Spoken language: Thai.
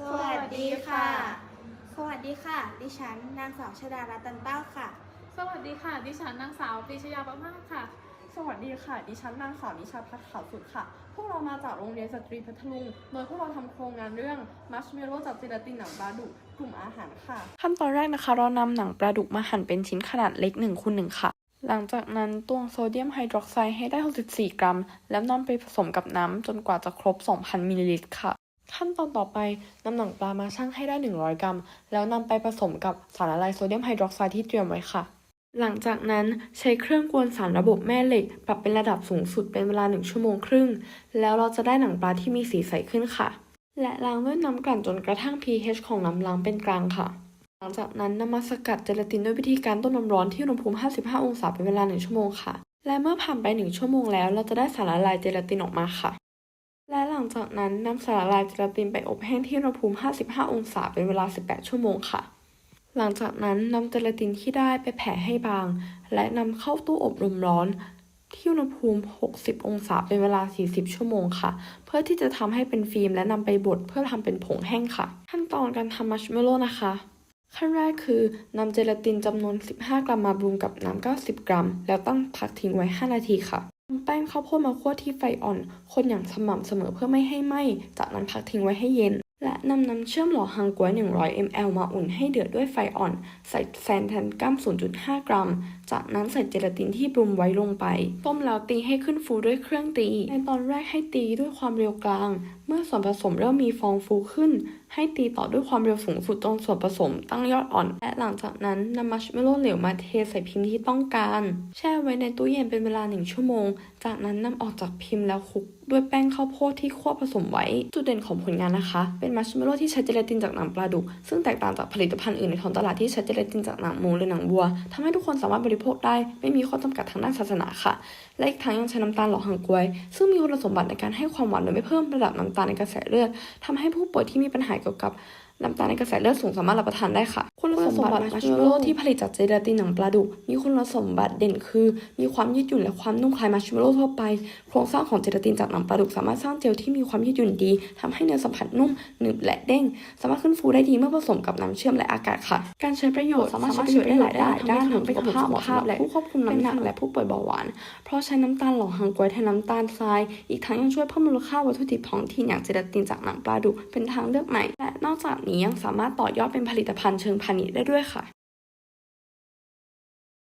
สวัสดีค่ะ สวัสดีค่ะ ดิฉันนางสาวชดารัตนเต้าค่ะ สวัสดีค่ะ ดิฉันนางสาวปรีชยาประภาสค่ะ สวัสดีค่ะ ดิฉันนางสาวนิชาพัฒน์ขาวสุดค่ะ พวกเรามาจากโรงเรียนสตรีพัทลุง โดยพวกเราทำโครงงานเรื่องมัชเมลโล่จากเจลาตินหนังปลาดุกกลุ่มอาหารค่ะ ขั้นตอนแรกนะคะ เรานำหนังปลาดุกมาหั่นเป็นชิ้นขนาดเล็ก1คูณ1ค่ะ หลังจากนั้นตวงโซเดียมไฮดรอกไซด์ให้ได้ 64 กรัม แล้วนำไปผสมกับน้ำจนกว่าจะครบ 2,000มิลลิลิตรค่ะ ขั้นตอนต่อไปนำหนังปลามาชั่งให้ได้ 100 กรัม แล้วนำไปผสมกับสารละลายโซเดียมไฮดรอกไซด์ที่เตรียมไว้ค่ะ หลังจากนั้นใช้เครื่องกวนสารระบบแม่เหล็ก ปรับเป็นระดับสูงสุดเป็นเวลา 1 ชั่วโมงครึ่ง แล้วเราจะได้หนังปลาที่มีสีใสขึ้นค่ะ และล้างด้วยน้ำกลั่นจนกระทั่ง pH ของน้ำล้างเป็นกลางค่ะ หลังจากนั้นนำมาสกัดเจลาตินด้วยวิธีการต้มน้ำร้อนที่อุณหภูมิ 55 องศาเป็นเวลา 1 ชั่วโมงค่ะ และเมื่อผ่านไป 1 ชั่วโมงแล้ว เราจะได้สารละลายเจลาตินออกมาค่ะ และหลังจากนั้นนำสารละลายเจลาตินไปอบแห้งที่อุณหภูมิ 55 องศาเป็นเวลา 18 ชั่วโมงค่ะ หลังจากนั้นนำเจลาตินที่ได้ไปแผ่ให้บาง และนำเข้าตู้อบลมร้อนที่อุณหภูมิ 60 องศาเป็นเวลา 40 ชั่วโมงค่ะ เพื่อที่จะทำให้เป็นฟิล์มและนำไปบดเพื่อทำเป็นผงแห้งค่ะ ขั้นตอนการทำมัชเมลโล่นะคะ ขั้นแรกคือนำเจลาตินจำนวน 15 กรัมมาบรวมกับน้ำ 90 กรัม แล้วตั้งพักทิ้งไว้ 5 นาทีค่ะ นำแป้งข้าวโพดมาคั่วที่ไฟอ่อน คนอย่างสม่ำเสมอเพื่อไม่ให้ไหม้ จากนั้นพักทิ้งไว้ให้เย็น และนำน้ำเชื่อมหล่อฮังกวย 100 ml มาอุ่นให้เดือดด้วยไฟอ่อน ใส่แซนแทนกัม0.5 กรัม จากนั้นใส่เจลาตินที่ปรุงไว้ลงไป ต้มแล้วตีให้ขึ้นฟูด้วยเครื่องตี ในตอนแรกให้ตีด้วยความเร็วกลาง เมื่อส่วนผสมเริ่มมีฟองฟูขึ้น ให้ตีต่อด้วยความเร็วสูงสุดจนส่วนผสมตั้งยอดอ่อน และหลังจากนั้นนำมัชเมลโล่เหลวมาเทใส่พิมพ์ที่ต้องการ แช่ไว้ในตู้เย็นเป็นเวลา 1 ชั่วโมง จากนั้นนำออกจากพิมพ์แล้วคลุกด้วยแป้งข้าวโพดที่คั่วผสมไว้ จุดเด่นของผลงานนะคะเป็นมัชเมลโล่ที่ใช้เจลาตินจากหนังปลาดุก ซึ่งแตกต่างจากผลิตภัณฑ์อื่นในท้องตลาดที่ใช้เจลาตินจากหนังหมูหรือหนังวัวทำให้ทุกคนสามารถบริโภคได้ ไม่มีข้อจำกัดทางด้านศาสนาค่ะ และอีกทั้งยังใช้น้ำตาลหล่อหางกลวย ซึ่งมีคุณสมบัติในการให้ความหวานโดยไม่เพิ่มระดับน้ำตาลในกระแสเลือดทำให้ผู้ป่วยที่มีปัญหาเกี่ยวกับ น้ำตาลในกระแสเลือดสูงสามารถรับประทานได้ค่ะ คุณสมบัติมัชเมลโล่ที่ผลิตจากเจลาตินหนังปลาดุกมีคุณสมบัติเด่นคือ มีความยืดหยุ่นและความนุ่มคล้ายมัชเมลโล่ทั่วไป โครงสร้างของเจลาตินจากหนังปลาดุกสามารถสร้างเจลที่มีความยืดหยุ่นดีทำให้เนื้อสัมผัสนุ่มหนึบและเด้ง สามารถขึ้นฟูได้ดีเมื่อผสมกับน้ำเชื่อมและอากาศค่ะ การใช้ประโยชน์สามารถใช้ประโยชน์ได้หลายด้านด้านทั้งสุขภาพภาพและผู้ควบคุมน้ำหนักและผู้ป่วยเบาหวาน เพราะใช้น้ำตาลหล่อฮังกวยแทนน้ำตาลทราย อีกทั้งยังช่วยเพิ่มมูลค่าวัตถุดิบท้องถิ่นอย่างเจลาตินจากหนังปลาดุกเป็นทางเลือกใหม่และนอกจากนี้ยังสามารถต่อยอดเป็นผลิตภัณฑ์เชิงพาณิชย์ได้ด้วยค่ะ